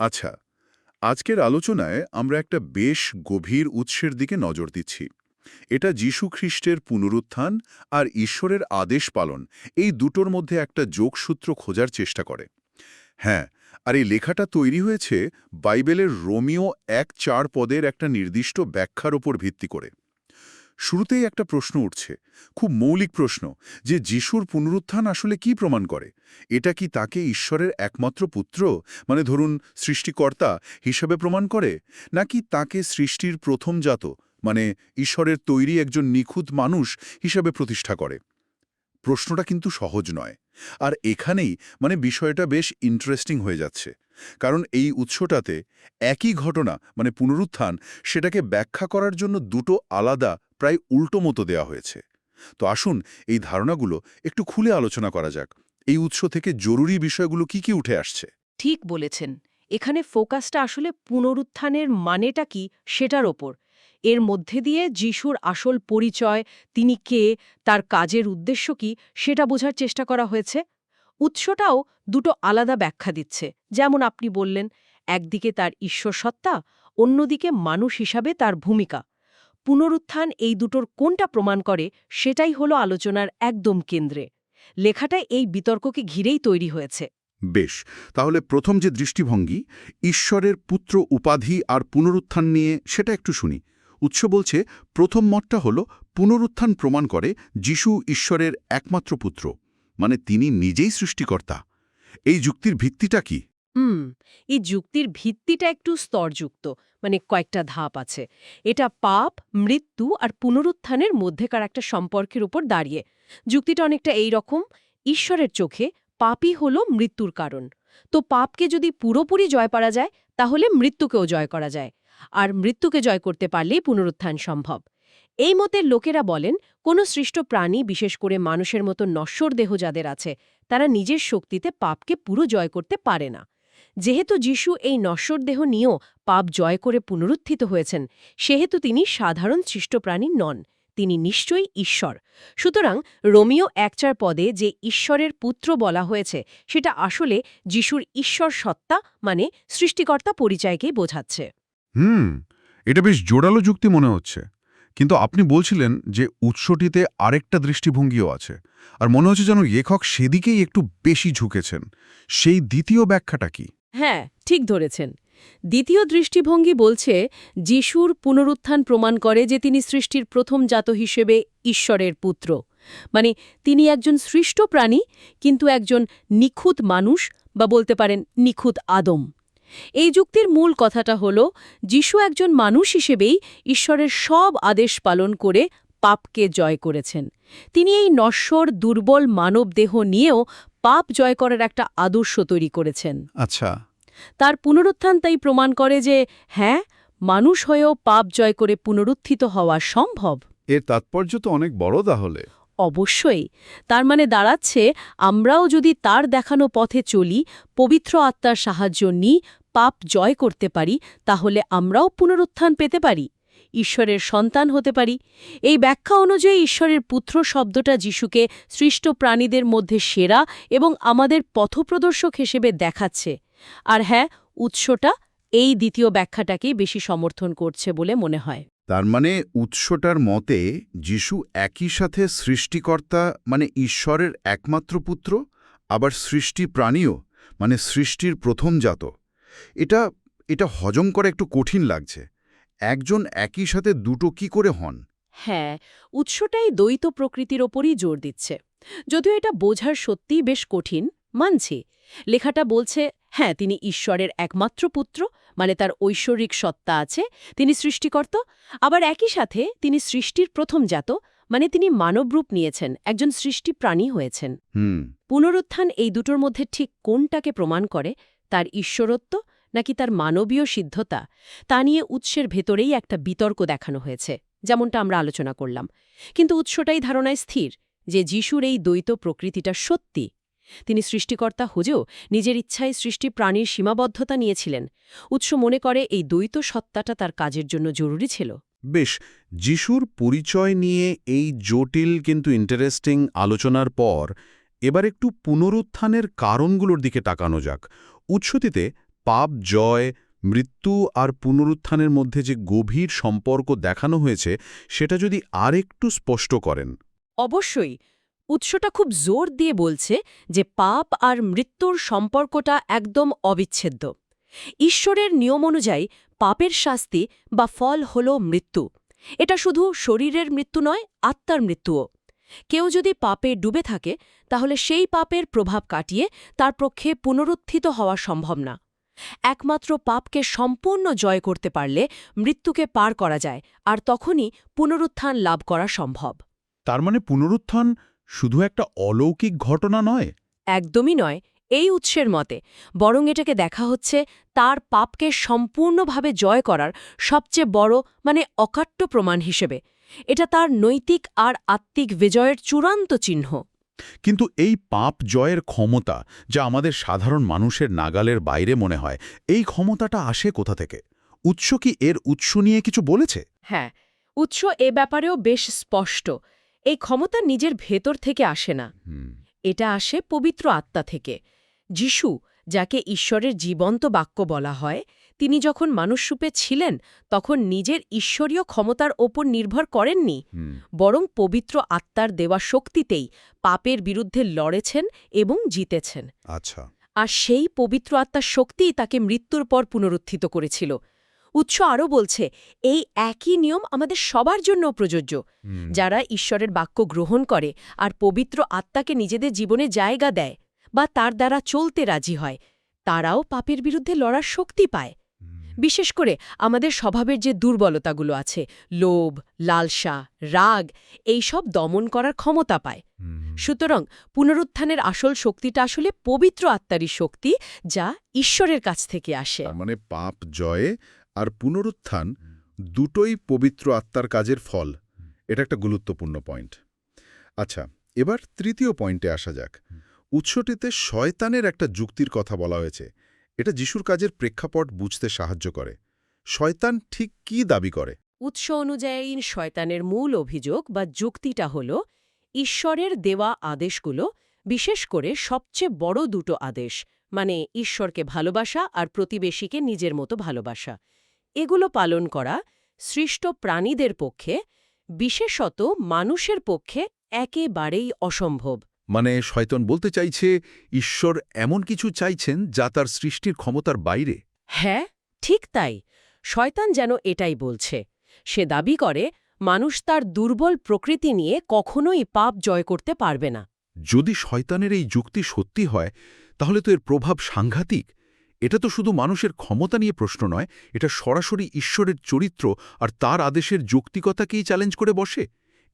আচ্ছা আজকের আলোচনায় আমরা একটা বেশ গভীর উৎসের দিকে নজর দিচ্ছি। এটা যীশু খ্রিস্টের পুনরুত্থান আর ঈশ্বরের আদেশ পালন। এই দুটোর মধ্যে একটা যোগসূত্র খোঁজার চেষ্টা করে। হ্যাঁ আর এই লেখাটা তৈরি হয়েছে বাইবেলের রোমিও এক চার পদের একটা নির্দিষ্ট ব্যাখ্যার ওপর ভিত্তি করে। শুরুতেই একটা প্রশ্ন উঠছে, খুব মৌলিক প্রশ্ন, যে যিশুর পুনরুত্থান আসলে কি প্রমাণ করে? এটা কি তাকে ঈশ্বরের একমাত্র পুত্র মানে ধরুন সৃষ্টিকর্তা, হিসাবে প্রমাণ করে? নাকি তাকে সৃষ্টির প্রথম জাত মানে ঈশ্বরের তৈরি একজন নিখুঁত মানুষ হিসাবে প্রতিষ্ঠা করে? প্রশ্নটা কিন্তু সহজ নয়। আর এখানেই মানে বিষয়টা বেশ ইন্টারেস্টিং হয়ে যাচ্ছে। কারণ এই উৎসটাতে একই ঘটনা মানে পুনরুত্থান সেটাকে ব্যাখ্যা করার জন্য দুটো আলাদা প্রায় উল্টো মতো দেওয়া হয়েছে। তো আসুন এই ধারণাগুলো একটু খুলে আলোচনা করা যাক। এই উৎস থেকে জরুরি বিষয়গুলো কি কি উঠে আসছে? ঠিক বলেছেন। এখানে ফোকাসটা আসলে পুনরুত্থানের মানেটা কি সেটার ওপর। এর মধ্যে দিয়ে যিশুর আসল পরিচয়, তিনি কে, তার কাজের উদ্দেশ্য কি, সেটা বোঝার চেষ্টা করা হয়েছে। উৎসটাও দুটো আলাদা ব্যাখ্যা দিচ্ছে। যেমন আপনি বললেন, একদিকে তার ঈশ্বর সত্তা অন্যদিকে মানুষ হিসাবে তার ভূমিকা। পুনরুত্থান এই দুটোর কোনটা প্রমাণ করে, সেটাই হলো আলোচনার একদম কেন্দ্রে। লেখাটা এই বিতর্ককে ঘিরেই তৈরি হয়েছে। বেশ, তাহলে প্রথম যে দৃষ্টিভঙ্গি, ঈশ্বরের পুত্র উপাধি আর পুনরুত্থান নিয়ে সেটা একটু শুনি। উৎস বলছে, প্রথম মতটা হল পুনরুত্থান প্রমাণ করে যিশু ঈশ্বরের একমাত্র পুত্র মানে তিনি নিজেই সৃষ্টিকর্তা। এই যুক্তির ভিত্তিটা কি? হুম, এই যুক্তির ভিত্তিটা একটু স্তরযুক্ত মানে কয়েকটা ধাপ আছে। এটা পাপ, মৃত্যু আর পুনরুত্থানের মধ্যেকার একটা সম্পর্কের উপর দাঁড়িয়ে। যুক্তিটা অনেকটা এই রকম, ঈশ্বরের চোখে পাপই হলো মৃত্যুর কারণ। তো পাপকে যদি পুরোপুরি জয় করা যায়, তাহলে মৃত্যুকেও জয় করা যায়। আর মৃত্যুকে জয় করতে পারলেই পুনরুত্থান সম্ভব। এই মতের লোকেরা বলেন, কোনো সৃষ্ট প্রাণী, বিশেষ করে মানুষের মতো নশ্বর দেহ যাদের আছে, তারা নিজের শক্তিতে পাপকে পুরো জয় করতে পারে না। যেহেতু যিশু এই নশ্বর দেহ নিয়েও পাপ জয় করে পুনরুত্থিত হয়েছেন, সেহেতু তিনি সাধারণ সৃষ্ট প্রাণী নন, তিনি নিশ্চয়ই ঈশ্বর। সুতরাং রোমিও একচার পদে যে ঈশ্বরের পুত্র বলা হয়েছে, সেটা আসলে যিশুর ঈশ্বর সত্তা মানে সৃষ্টিকর্তা পরিচয়কেই বোঝাচ্ছে। হুম, এটা বেশ জোরালো যুক্তি মনে হচ্ছে। কিন্তু আপনি বলছিলেন যে উৎসটিতে আরেকটা দৃষ্টিভঙ্গিও আছে। আর মনে হচ্ছে যেন লেখক সেদিকেই একটু বেশি ঝুঁকেছেন। সেই দ্বিতীয় ব্যাখ্যাটা কি? হ্যাঁ ঠিক ধরেছেন। দ্বিতীয় দৃষ্টিভঙ্গি বলছে, যিশুর পুনরুত্থান প্রমাণ করে যে তিনি সৃষ্টির প্রথম জাত হিসেবে ঈশ্বরের পুত্র। মানে তিনি একজন সৃষ্ট প্রাণী, কিন্তু একজন নিখুঁত মানুষ বা বলতে পারেন নিখুঁত আদম। এই যুক্তির মূল কথাটা হল যিশু একজন মানুষ হিসেবেই ঈশ্বরের সব আদেশ পালন করে পাপকে জয় করেছেন। তিনি এই নশ্বর দুর্বল মানব দেহ নিয়েও পাপ জয় করার একটা আদর্শ তৈরি করেছেন। আচ্ছা। তার পুনরুত্থান তাই প্রমাণ করে যে হ্যাঁ মানুষ হয়েও পাপ জয় করে পুনরুত্থিত হওয়া সম্ভব। এর তাৎপর্য তো অনেক বড় তাহলে। অবশ্যই। তার মানে দাঁড়াচ্ছে, আমরাও যদি তার দেখানো পথে চলি, পবিত্র আত্মার সাহায্য নিই, পাপ জয় করতে পারি, তাহলে আমরাও পুনরুত্থান পেতে পারি, ঈশ্বরের সন্তান হতে পারি। এই ব্যাখ্যা অনুযায়ী ঈশ্বরের পুত্র শব্দটা যিশুকে সৃষ্ট প্রাণীদের মধ্যে সেরা এবং আমাদের পথপ্রদর্শক হিসেবে দেখাচ্ছে। আর হ্যাঁ উৎসটা এই দ্বিতীয় ব্যাখ্যাটাকেই বেশি সমর্থন করছে বলে মনে হয়। তার মানে উৎসটার মতে যিশু একই সাথে সৃষ্টিকর্তা মানে ঈশ্বরের একমাত্র পুত্র, আবার সৃষ্টি প্রাণীও মানে সৃষ্টির প্রথম জাত। এটা এটা হজম করা একটু কঠিন লাগছে। একজন একই সাথে দুটো কি করে হন? হ্যাঁ উৎসটাই দ্বৈত প্রকৃতির ওপরই জোর দিচ্ছে। যদিও এটা বোঝার সত্যিই বেশ কঠিন, মানছি। লেখাটা বলছে হ্যাঁ তিনি ঈশ্বরের একমাত্র পুত্র মানে তার ঐশ্বরিক সত্তা আছে তিনি সৃষ্টিকর্ত। আবার একই সাথে তিনি সৃষ্টির প্রথম জাত মানে তিনি মানবরূপ নিয়েছেন একজন সৃষ্টি প্রাণী হয়েছেন। পুনরুত্থান এই দুটোর মধ্যে ঠিক কোনটাকে প্রমাণ করে? তার ঈশ্বরত্ব নাকি তার মানবীয় সিদ্ধতা? তা নিয়ে উৎসের ভেতরেই একটা বিতর্ক দেখানো হয়েছে যেমনটা আমরা আলোচনা করলাম। কিন্তু উৎসটাই ধারণায় স্থির যে যিশুর এই দ্বৈত প্রকৃতিটা সত্যি। তিনি সৃষ্টিকর্তা হজেও নিজের ইচ্ছায় সৃষ্টি প্রাণীর সীমাবদ্ধতা নিয়েছিলেন। উৎস মনে করে এই দ্বৈত সত্তাটা তার কাজের জন্য জরুরি ছিল। বেশ যিশুর পরিচয় নিয়ে এই জটিল কিন্তু ইন্টারেস্টিং আলোচনার পর এবার একটু পুনরুত্থানের কারণগুলোর দিকে তাকানো যাক। উৎসতিতে পাপ জয় মৃত্যু আর পুনরুত্থানের মধ্যে যে গভীর সম্পর্ক দেখানো হয়েছে সেটা যদি আর একটু স্পষ্ট করেন। অবশ্যই উৎসটা খুব জোর দিয়ে বলছে যে পাপ আর মৃত্যুর সম্পর্কটা একদম অবিচ্ছেদ্য। ঈশ্বরের নিয়ম অনুযায়ী পাপের শাস্তি বা ফল হল মৃত্যু। এটা শুধু শরীরের মৃত্যু নয়, আত্মার মৃত্যুও। কেউ যদি পাপে ডুবে থাকে, তাহলে সেই পাপের প্রভাব কাটিয়ে তার পক্ষে পুনরুত্থিত হওয়া সম্ভব না। একমাত্র পাপকে সম্পূর্ণ জয় করতে পারলে মৃত্যুকে পার করা যায় আর তখনই পুনরুত্থান লাভ করা সম্ভব। তার মানে পুনরুত্থান শুধু একটা অলৌকিক ঘটনা নয়। একদমই নয় এই উৎসের মতে। বরং এটাকে দেখা হচ্ছে তার পাপকে সম্পূর্ণভাবে জয় করার সবচেয়ে বড় মানে অকাট্য প্রমাণ হিসেবে। এটা তার নৈতিক আর আত্মিক বিজয়ের চূড়ান্ত চিহ্ন। কিন্তু এই পাপ জয়ের ক্ষমতা যা আমাদের সাধারণ মানুষের নাগালের বাইরে মনে হয় এই ক্ষমতাটা আসে কোথা থেকে? উৎস কি এর উৎস নিয়ে কিছু বলেছে? হ্যাঁ উৎস এ ব্যাপারেও বেশ স্পষ্ট। এই ক্ষমতা নিজের ভেতর থেকে আসে না। এটা আসে পবিত্র আত্মা থেকে। যিশু যাকে ঈশ্বরের জীবন্ত বাক্য বলা হয় তিনি যখন মানুষরূপে ছিলেন তখন নিজের ঈশ্বরীয় ক্ষমতার ওপর নির্ভর করেননি বরং পবিত্র আত্মার দেওয়া শক্তিতেই পাপের বিরুদ্ধে লড়েছেন এবং জিতেছেন। আচ্ছা। আর সেই পবিত্র আত্মার শক্তিই তাকে মৃত্যুর পর পুনরুত্থিত করেছিল। উৎস আরও বলছে এই একই নিয়ম আমাদের সবার জন্য প্রযোজ্য। যারা ঈশ্বরের বাক্য গ্রহণ করে আর পবিত্র আত্মাকে নিজেদের জীবনে জায়গা দেয় বা তার দ্বারা চলতে রাজি হয় তারাও পাপের বিরুদ্ধে লড়ার শক্তি পায়। বিশেষ করে আমাদের স্বভাবের যে দুর্বলতাগুলো আছে লোভ লালসা রাগ এইসব দমন করার ক্ষমতা পায়। সুতরাং পুনরুত্থানের আসল শক্তিটা আসলে পবিত্র আত্মারই শক্তি যা ঈশ্বরের কাছ থেকে আসে। মানে পাপ জয়ে আর পুনরুত্থান দুটোই পবিত্র আত্মার কাজের ফল। এটা একটা গুরুত্বপূর্ণ পয়েন্ট। আচ্ছা এবার তৃতীয় পয়েন্টে আসা যাক। উৎসটিতে শয়তানের একটা যুক্তির কথা বলা হয়েছে। এটা যিশুর কাজের প্রেক্ষাপট বুঝতে সাহায্য করে। শয়তান ঠিক কি দাবি করে? উৎস অনুযায়ী শয়তানের মূল অভিযোগ বা যুক্তিটা হল, ঈশ্বরের দেওয়া আদেশগুলো, বিশেষ করে সবচেয়ে বড় দুটো আদেশ। মানে ঈশ্বরকে ভালোবাসা আর প্রতিবেশীকে নিজের মতো ভালোবাসা। এগুলো পালন করা সৃষ্ট প্রাণীদের পক্ষে বিশেষত মানুষের পক্ষে একেবারেই অসম্ভব। মানে শয়তন বলতে চাইছে ঈশ্বর এমন কিছু চাইছেন যা তার সৃষ্টির ক্ষমতার বাইরে। হ্যাঁ ঠিক তাই। শয়তান যেন এটাই বলছে। সে দাবি করে মানুষ তার দুর্বল প্রকৃতি নিয়ে কখনোই পাপ জয় করতে পারবে না। যদি শয়তানের এই যুক্তি সত্যি হয় তাহলে তো এর প্রভাব সাংঘাতিক। এটা তো শুধু মানুষের ক্ষমতা নিয়ে প্রশ্ন নয় এটা সরাসরি ঈশ্বরের চরিত্র আর তার আদেশের যৌক্তিকতাকেই চ্যালেঞ্জ করে বসে।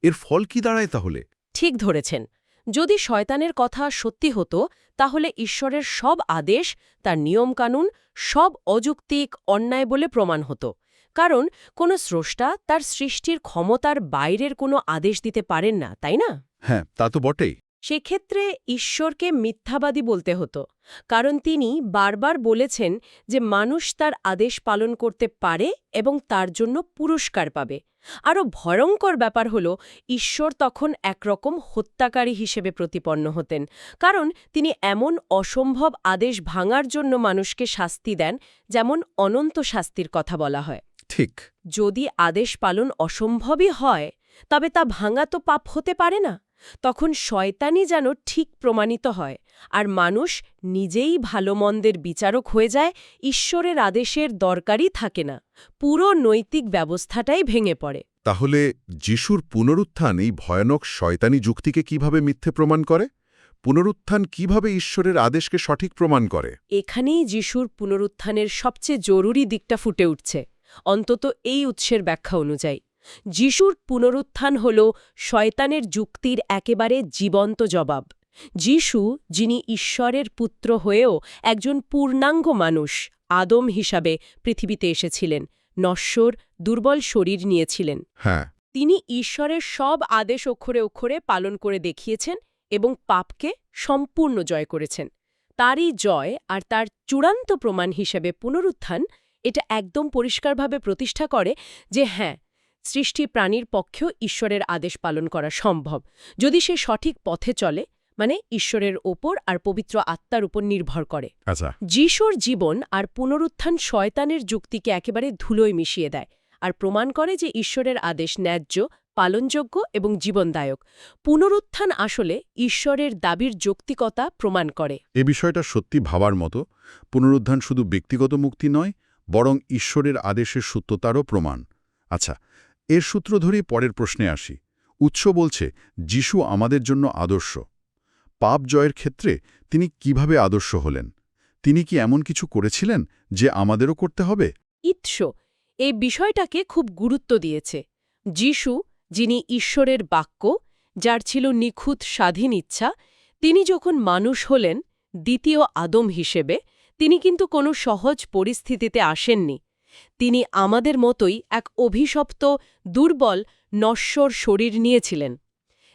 এর ফল কি দাঁড়ায় তাহলে? ঠিক ধরেছেন। যদি শয়তানের কথা সত্যি হতো তাহলে ঈশ্বরের সব আদেশ তার নিয়মকানুন সব অযৌক্তিক অন্যায় বলে প্রমাণ হতো। কারণ কোনো স্রষ্টা তার সৃষ্টির ক্ষমতার বাইরের কোনো আদেশ দিতে পারেন না তাই না? হ্যাঁ তা তো বটেই। সেক্ষেত্রে ঈশ্বরকে মিথ্যাবাদী বলতে হতো কারণ তিনি বারবার বলেছেন যে মানুষ তার আদেশ পালন করতে পারে এবং তার জন্য পুরস্কার পাবে। আরও ভয়ঙ্কর ব্যাপার হল ঈশ্বর তখন একরকম হত্যাকারী হিসেবে প্রতিপন্ন হতেন কারণ তিনি এমন অসম্ভব আদেশ ভাঙার জন্য মানুষকে শাস্তি দেন যেমন অনন্ত শাস্তির কথা বলা হয়। ঠিক। যদি আদেশ পালন অসম্ভবই হয় তবে তা ভাঙা তো পাপ হতে পারে না। তখন শয়তানি যেন ঠিক প্রমাণিত হয় আর মানুষ নিজেই ভালো মন্দের বিচারক হয়ে যায় ঈশ্বরের আদেশের দরকারই থাকে না পুরো নৈতিক ব্যবস্থাটাই ভেঙে পড়ে। তাহলে যিশুর পুনরুত্থান এই ভয়ানক শয়তানি যুক্তিকে কীভাবে মিথ্যে প্রমাণ করে? পুনরুত্থান কীভাবে ঈশ্বরের আদেশকে সঠিক প্রমাণ করে? এখানেই যিশুর পুনরুত্থানের সবচেয়ে জরুরি দিকটা ফুটে উঠছে অন্তত এই উৎসের ব্যাখ্যা অনুযায়ী। যিশুর পুনরুত্থান হল শয়তানের যুক্তির একেবারে জীবন্ত জবাব। যিশু যিনি ঈশ্বরের পুত্র হয়েও একজন পূর্ণাঙ্গ মানুষ আদম হিসাবে পৃথিবীতে এসেছিলেন নশ্বর দুর্বল শরীর নিয়েছিলেন। হ্যাঁ। তিনি ঈশ্বরের সব আদেশ অক্ষরে অক্ষরে পালন করে দেখিয়েছেন এবং পাপকে সম্পূর্ণ জয় করেছেন। তারই জয় আর তার চূড়ান্ত প্রমাণ হিসেবে পুনরুত্থান এটা একদম পরিষ্কারভাবে প্রতিষ্ঠা করে যে হ্যাঁ সৃষ্টি প্রাণীর পক্ষেও ঈশ্বরের আদেশ পালন করা সম্ভব। যদি সে সঠিক পথে চলে মানে ঈশ্বরের ওপর আর পবিত্র আত্মার উপর নির্ভর করে। আচ্ছা। যিশুর জীবন আর পুনরুত্থান শয়তানের যুক্তিকে একেবারে ধুলোয় মিশিয়ে দেয় আর প্রমাণ করে যে ঈশ্বরের আদেশ ন্যায্য পালনযোগ্য এবং জীবনদায়ক। পুনরুত্থান আসলে ঈশ্বরের দাবির যৌক্তিকতা প্রমাণ করে। এ বিষয়টা সত্যি ভাবার মতো পুনরুত্থান শুধু ব্যক্তিগত মুক্তি নয় বরং ঈশ্বরের আদেশের সত্যতারও প্রমাণ। আচ্ছা এর সূত্র ধরেই পরের প্রশ্নে আসি। উৎস বলছে, যিশু আমাদের জন্য আদর্শ। পাপ জয়ের ক্ষেত্রে তিনি কীভাবে আদর্শ হলেন? তিনি কি এমন কিছু করেছিলেন যে আমাদেরও করতে হবে? ইৎস, এই বিষয়টাকে খুব গুরুত্ব দিয়েছে। যিশু, যিনি ঈশ্বরের বাক্য, যার ছিল নিখুঁত স্বাধীন ইচ্ছা, তিনি যখন মানুষ হলেন, দ্বিতীয় আদম হিসেবে, তিনি কিন্তু কোনো সহজ পরিস্থিতিতে আসেননি। তিনি আমাদের মতোই এক অভিশপ্ত দুর্বল নশ্বর শরীর নিয়েছিলেন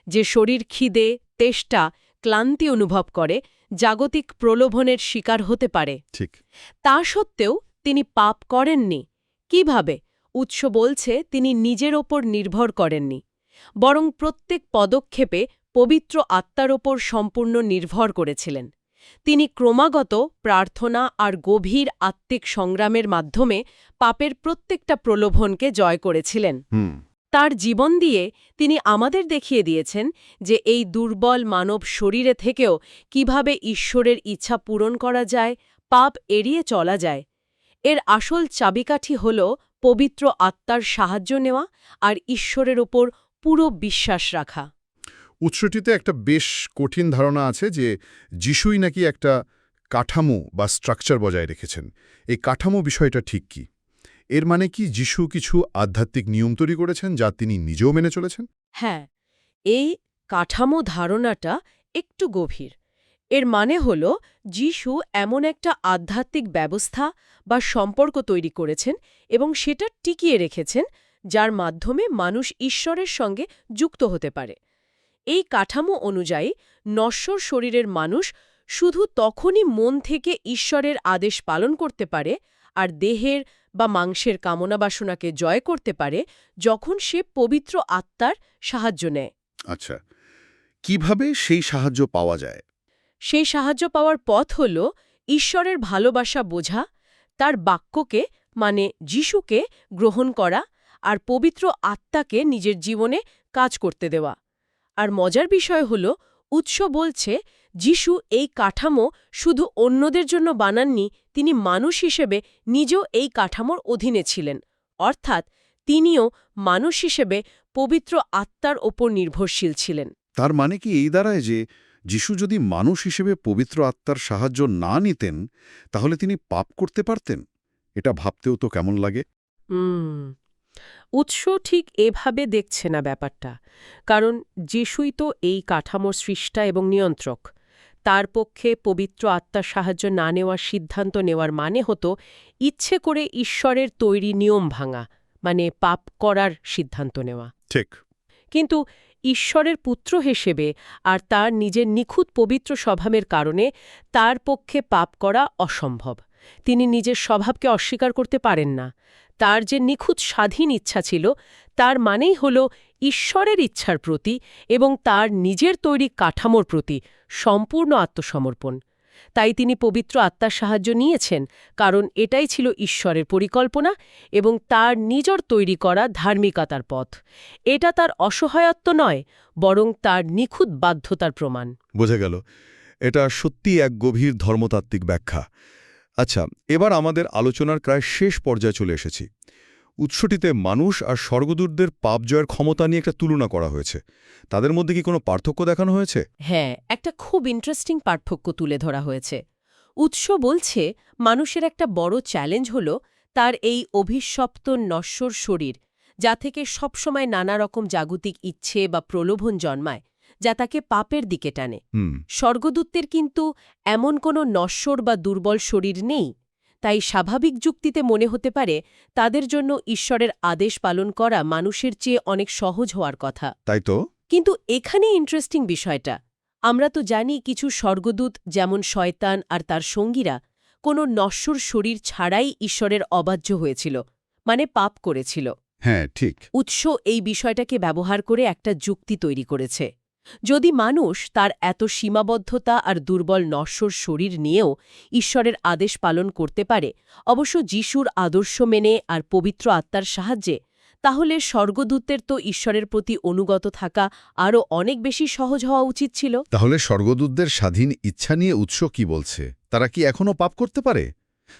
যে শরীর খিদে তেষ্টা ক্লান্তি অনুভব করে জাগতিক প্রলোভনের শিকার হতে পারে। ঠিক। তা সত্ত্বেও তিনি পাপ করেননি। কীভাবে? উৎস বলছে তিনি নিজের ওপর নির্ভর করেননি বরং প্রত্যেক পদক্ষেপে পবিত্র আত্মার ওপর সম্পূর্ণ নির্ভর করেছিলেন। তিনি ক্রমাগত প্রার্থনা আর গভীর আত্মিক সংগ্রামের মাধ্যমে পাপের প্রত্যেকটা প্রলোভনকে জয় করেছিলেন। তার জীবন দিয়ে তিনি আমাদের দেখিয়ে দিয়েছেন যে এই দুর্বল মানব শরীরে থেকেও কীভাবে ঈশ্বরের ইচ্ছা পূরণ করা যায় পাপ এড়িয়ে চলা যায়। এর আসল চাবিকাঠি হল পবিত্র আত্মার সাহায্য নেওয়া আর ঈশ্বরের ওপর পুরো বিশ্বাস রাখা। উৎসটিতে একটা বেশ কঠিন ধারণা আছে যে যিশুই নাকি একটা কাঠামো বা স্ট্রাকচার বজায় রেখেছেন। এই কাঠামো বিষয়টা ঠিক কি? এর মানে কি যিশু কিছু আধ্যাত্মিক নিয়ম তৈরি করেছেন যা তিনি নিজেও মেনে চলেছেন? হ্যাঁ এই কাঠামো ধারণাটা একটু গভীর। এর মানে হল যিশু এমন একটা আধ্যাত্মিক ব্যবস্থা বা সম্পর্ক তৈরি করেছেন এবং সেটা টিকিয়ে রেখেছেন, যার মাধ্যমে মানুষ ঈশ্বরের সঙ্গে যুক্ত হতে পারে। এই কাঠামো অনুযায়ী নশ্বর শরীরের মানুষ শুধু তখনই মন থেকে ঈশ্বরের আদেশ পালন করতে পারে আর দেহের বা মাংসের কামনা বাসনাকে জয় করতে পারে যখন সে পবিত্র আত্মার সাহায্য নেয়। আচ্ছা কীভাবে সেই সাহায্য পাওয়া যায়? সেই সাহায্য পাওয়ার পথ হল ঈশ্বরের ভালোবাসা বোঝা তার বাক্যকে মানে যিশুকে গ্রহণ করা আর পবিত্র আত্মাকে নিজের জীবনে কাজ করতে দেওয়া। আর মজার বিষয় হল উৎস বলছে যিশু এই কাঠামো শুধু অন্যদের জন্য বানাননি তিনি মানুষ হিসেবে নিজেও এই কাঠামোর অধীনে ছিলেন। অর্থাৎ তিনিও মানুষ হিসেবে পবিত্র আত্মার ওপর নির্ভরশীল ছিলেন। তার মানে কি এই দাঁড়ায় যে যিশু যদি মানুষ হিসেবে পবিত্র আত্মার সাহায্য না নিতেন তাহলে তিনি পাপ করতে পারতেন? এটা ভাবতেও তো কেমন লাগে। উৎস ঠিক এভাবে দেখছে না ব্যাপারটা কারণ যিশুই তো এই কাঠামোর সৃষ্টা এবং নিয়ন্ত্রক। তার পক্ষে পবিত্র আত্মার সাহায্য না নেওয়ার সিদ্ধান্ত নেওয়ার মানে হতো ইচ্ছে করে ঈশ্বরের তৈরি নিয়ম ভাঙা মানে পাপ করার সিদ্ধান্ত নেওয়া। ঠিক। কিন্তু ঈশ্বরের পুত্র হিসেবে আর তার নিজের নিখুঁত পবিত্র স্বভাবের কারণে তার পক্ষে পাপ করা অসম্ভব। তিনি নিজের স্বভাবকে অস্বীকার করতে পারেন না। তার যে নিখুঁত স্বাধীন ইচ্ছা ছিল, তার মানেই হল ঈশ্বরের ইচ্ছার প্রতি এবং তার নিজের তৈরি কাঠামোর প্রতি সম্পূর্ণ আত্মসমর্পণ। তাই তিনি পবিত্র আত্মার সাহায্য নিয়েছেন, কারণ এটাই ছিল ঈশ্বরের পরিকল্পনা এবং তার নিজর তৈরি করা ধার্মিকতার পথ। এটা তার অসহায়ত্ব নয়, বরং তার নিখুঁত বাধ্যতার প্রমাণ। বোঝা গেল, এটা সত্যি এক গভীর ধর্মতাত্ত্বিক ব্যাখ্যা। আচ্ছা এবার আমাদের আলোচনার প্রায় শেষ পর্যায়ে চলে এসেছি। উৎসটিতে মানুষ আর স্বর্গদূতদের পাপ জয়ের ক্ষমতা নিয়ে একটা তুলনা করা হয়েছে। তাদের মধ্যে কি কোনো পার্থক্য দেখানো হয়েছে? হ্যাঁ একটা খুব ইন্টারেস্টিং পার্থক্য তুলে ধরা হয়েছে। উৎস বলছে, মানুষের একটা বড় চ্যালেঞ্জ হল তার এই অভিশপ্ত নশ্বর শরীর, যা থেকে সবসময় নানা রকম জাগতিক ইচ্ছে বা প্রলোভন জন্মায়। যা তাকে পাপের দিকে টানে। স্বর্গদূতের কিন্তু এমন কোনো নশ্বর বা দুর্বল শরীর নেই তাই স্বাভাবিক যুক্তিতে মনে হতে পারে তাদের জন্য ঈশ্বরের আদেশ পালন করা মানুষের চেয়ে অনেক সহজ হওয়ার কথা। তাই তো? কিন্তু এখানে ইন্টারেস্টিং বিষয়টা। আমরা তো জানি কিছু স্বর্গদূত যেমন শয়তান আর তার সঙ্গীরা কোনো নশ্বর শরীর ছাড়াই ঈশ্বরের অবাহ্য হয়েছিল মানে পাপ করেছিল। হ্যাঁ ঠিক। উৎস এই বিষয়টাকে ব্যবহার করে একটা যুক্তি তৈরি করেছে। যদি মানুষ তার এত সীমাবদ্ধতা আর দুর্বল নশ্বর শরীর নিয়েও ঈশ্বরের আদেশ পালন করতে পারে অবশ্য যিশুর আদর্শ মেনে আর পবিত্র আত্মার সাহায্যে তাহলে স্বর্গদূতের তো ঈশ্বরের প্রতি অনুগত থাকা আরও অনেক বেশি সহজ হওয়া উচিত ছিল। তাহলে স্বর্গদূতদের স্বাধীন ইচ্ছা নিয়ে উৎস কি বলছে? তারা কি এখনও পাপ করতে পারে?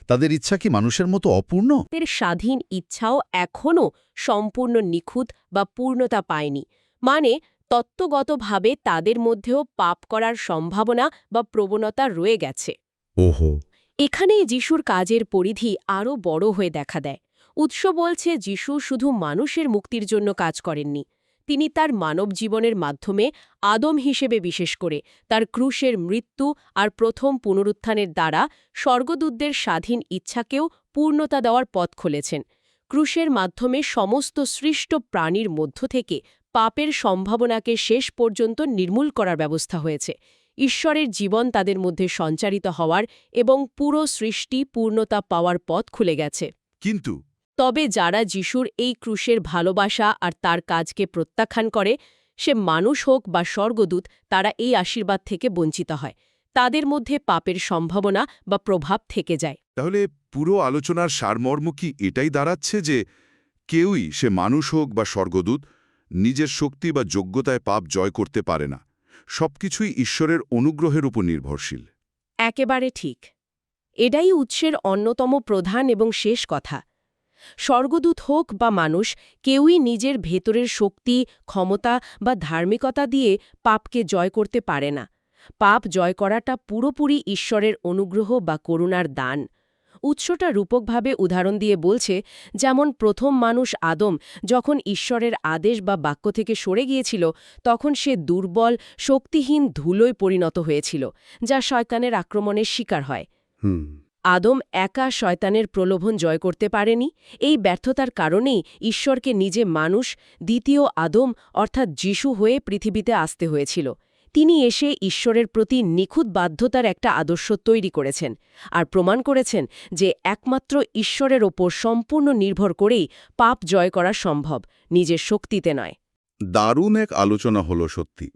তাদের ইচ্ছা কি মানুষের মতো অপূর্ণ? তাদের স্বাধীন ইচ্ছাও এখনও সম্পূর্ণ নিখুঁত বা পূর্ণতা পায়নি। মানে তত্ত্বগতভাবে তাদের মধ্যেও পাপ করার সম্ভাবনা বা প্রবণতা রয়ে গেছে। ওহো। এখানেই যিশুর কাজের পরিধি আরও বড় হয়ে দেখা দেয়। উৎস বলছে যিশু শুধু মানুষের মুক্তির জন্য কাজ করেননি। তিনি তার মানব জীবনের মাধ্যমে আদম হিসেবে বিশেষ করে তার ক্রুশের মৃত্যু আর প্রথম পুনরুত্থানের দ্বারা স্বর্গদূতদের স্বাধীন ইচ্ছাকেও পূর্ণতা দেওয়ার পথ খুলেছেন। ক্রুশের মাধ্যমে সমস্ত সৃষ্ট প্রাণীর মধ্য থেকে পাপের সম্ভাবনাকে শেষ পর্যন্ত নির্মূল করার ব্যবস্থা হয়েছে। ঈশ্বরের জীবন তাদের মধ্যে সঞ্চারিত হওয়ার এবং পুরো সৃষ্টি পূর্ণতা পাওয়ার পথ খুলে গেছে। কিন্তু তবে যারা যিশুর এই ক্রুশের ভালোবাসা আর তার কাজকে প্রত্যাখ্যান করে সে মানুষ হোক বা স্বর্গদূত তারা এই আশীর্বাদ থেকে বঞ্চিত হয়। তাদের মধ্যে পাপের সম্ভাবনা বা প্রভাব থেকে যায়। তাহলে পুরো আলোচনার সারমর্ম কি এটাই দাঁড়াচ্ছে যে কেউই সে মানুষ হোক বা স্বর্গদূত নিজের শক্তি বা যোগ্যতায় পাপ জয় করতে পারে না। সবকিছুই ঈশ্বরের অনুগ্রহের উপর নির্ভরশীল। একেবারে ঠিক। এটাই উৎসের অন্যতম প্রধান এবং শেষ কথা। স্বর্গদূত হোক বা মানুষ, কেউই নিজের ভেতরের শক্তি, ক্ষমতা বা ধার্মিকতা দিয়ে পাপকে জয় করতে পারে না। পাপ জয় করাটা পুরোপুরি ঈশ্বরের অনুগ্রহ বা করুণার দান। উৎসটা রূপকভাবে উদাহরণ দিয়ে বলছে যেমন প্রথম মানুষ আদম যখন ঈশ্বরের আদেশ বা বাক্য থেকে সরে গিয়েছিল তখন সে দুর্বল শক্তিহীন ধুলোয় পরিণত হয়েছিল যা শয়তানের আক্রমণের শিকার হয়। আদম একা শয়তানের প্রলোভন জয় করতে পারেনি এই ব্যর্থতার কারণেই ঈশ্বরকে নিজে মানুষ দ্বিতীয় আদম অর্থাৎ যিশু হয়ে পৃথিবীতে আসতে হয়েছিল। তিনি এসে ঈশ্বরের প্রতি নিখুঁত বাধ্যতার একটা আদর্শ তৈরি করেছেন আর প্রমাণ করেছেন যে একমাত্র ঈশ্বরের ওপর সম্পূর্ণ নির্ভর করেই পাপ জয় করা সম্ভব, নিজের শক্তিতে নয়। দারুণ এক আলোচনা হলো সত্যি।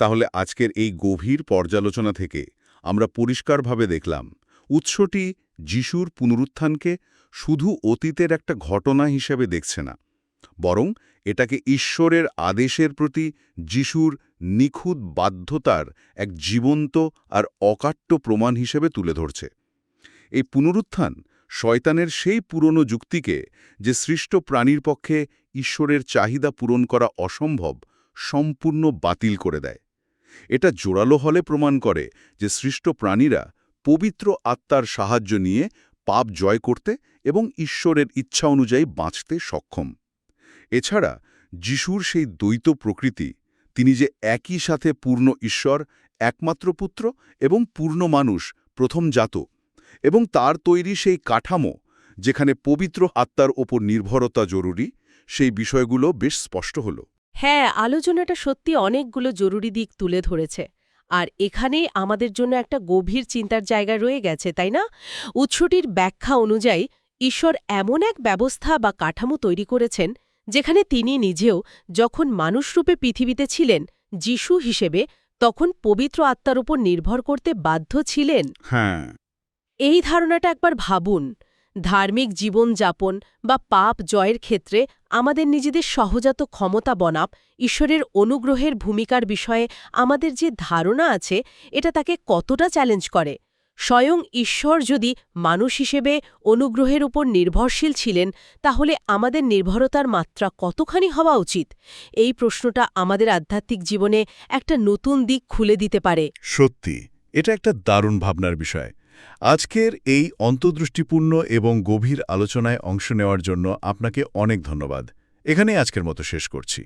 তাহলে আজকের এই গভীর পর্যালোচনা থেকে আমরা পরিষ্কারভাবে দেখলাম, উৎসটি যিশুর পুনরুত্থানকে শুধু অতীতের একটা ঘটনা হিসেবে দেখছে না বরং এটাকে ঈশ্বরের আদেশের প্রতি যিশুর নিখুঁত বাধ্যতার এক জীবন্ত আর অকাট্য প্রমাণ হিসেবে তুলে ধরছে। এই পুনরুত্থান শয়তানের সেই পুরনো যুক্তিকে যে সৃষ্ট প্রাণীর পক্ষে ঈশ্বরের চাহিদা পূরণ করা অসম্ভব সম্পূর্ণ বাতিল করে দেয়। এটা জোরালো হলে প্রমাণ করে যে সৃষ্ট প্রাণীরা পবিত্র আত্মার সাহায্য নিয়ে পাপ জয় করতে এবং ঈশ্বরের ইচ্ছা অনুযায়ী বাঁচতে সক্ষম। এছাড়া যিশুর সেই দ্বৈত প্রকৃতি, তিনি যে একই সাথে পূর্ণ ঈশ্বর, একমাত্র পুত্র এবং পূর্ণ মানুষ, প্রথম জাত এবং তার তৈরি সেই কাঠামো, যেখানে পবিত্র আত্মার ওপর নির্ভরতা জরুরি, সেই বিষয়গুলো বেশ স্পষ্ট হল। হ্যাঁ আলোচনাটা সত্যি অনেকগুলো জরুরি দিক তুলে ধরেছে। আর এখানেই আমাদের জন্য একটা গভীর চিন্তার জায়গা রয়ে গেছে, তাই না? উৎসটির ব্যাখ্যা অনুযায়ী ঈশ্বর এমন এক ব্যবস্থা বা কাঠামো তৈরি করেছেন যেখানে তিনি নিজেও যখন মানুষরূপে পৃথিবীতে ছিলেন যিশু হিসেবে তখন পবিত্র আত্মার উপর নির্ভর করতে বাধ্য ছিলেন। হ্যাঁ। এই ধারণাটা একবার ভাবুন। ধার্মিক জীবনযাপন বা পাপ জয়ের ক্ষেত্রে আমাদের নিজেদের সহজাত ক্ষমতা বনাপ ঈশ্বরের অনুগ্রহের ভূমিকার বিষয়ে আমাদের যে ধারণা আছে এটা তাকে কতটা চ্যালেঞ্জ করে? স্বয়ং ঈশ্বর যদি মানুষ হিসেবে অনুগ্রহের উপর নির্ভরশীল ছিলেন, তাহলে আমাদের নির্ভরতার মাত্রা কতখানি হওয়া উচিত? এই প্রশ্নটা আমাদের আধ্যাত্মিক জীবনে একটা নতুন দিক খুলে দিতে পারে। সত্যি, এটা একটা দারুণ ভাবনার বিষয়। আজকের এই অন্তর্দৃষ্টিপূর্ণ এবং গভীর আলোচনায় অংশ নেওয়ার জন্য আপনাকে অনেক ধন্যবাদ। এখানেই আজকের মতো শেষ করছি।